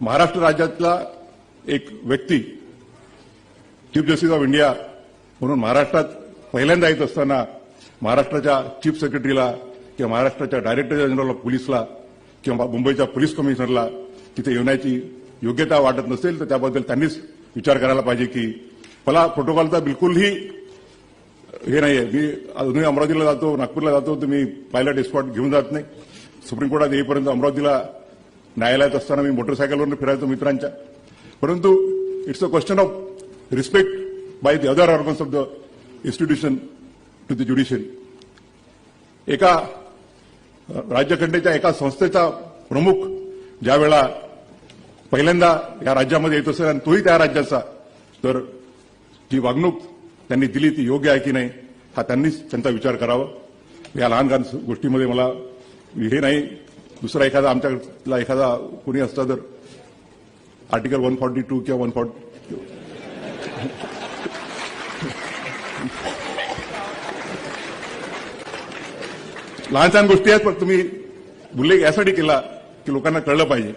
महाराष्ट्र राज्यातला एक व्यक्ती चीफ जस्टिस ऑफ इंडिया म्हणून महाराष्ट्रात पहिल्यांदा येत असताना महाराष्ट्राच्या चीफ सेक्रेटरीला किंवा महाराष्ट्राच्या डायरेक्टर जनरल ऑफ पोलीसला किंवा मुंबईच्या पोलीस कमिशनरला तिथे येण्याची योग्यता वाटत नसेल तर त्याबद्दल त्यांनीच विचार करायला पाहिजे की मला प्रोटोकॉलचा बिलकुलही हे नाही आहे मी अजूनही अमरावतीला जातो नागपूरला जातो तर मी पायलट एस्कॉट घेऊन जात नाही. सुप्रीम कोर्टात येईपर्यंत अमरावतीला न्यायालयात असताना मी मोटरसायकलवरनं फिरायचो मित्रांच्या. परंतु it's a question of respect by the other organs of the institution to the judicial एका राज्यघटनेच्या एका संस्थेचा प्रमुख ज्यावेळा पहिल्यांदा या राज्यामध्ये येत असेल आणि तोही त्या राज्याचा तर जी वागणूक त्यांनी दिली ती योग्य आहे की नाही हा त्यांनीच त्यांचा विचार करावा. या लहान लहान गोष्टीमध्ये मला हे नाही. दुसरा एखादा आमच्याला एखादा कोणी असता तर आर्टिकल वन फॉर्टी टू किंवा वन फॉर्टी लहान सहान गोष्टी आहेत पण तुम्ही उल्लेख यासाठी केला की लोकांना कळलं पाहिजे.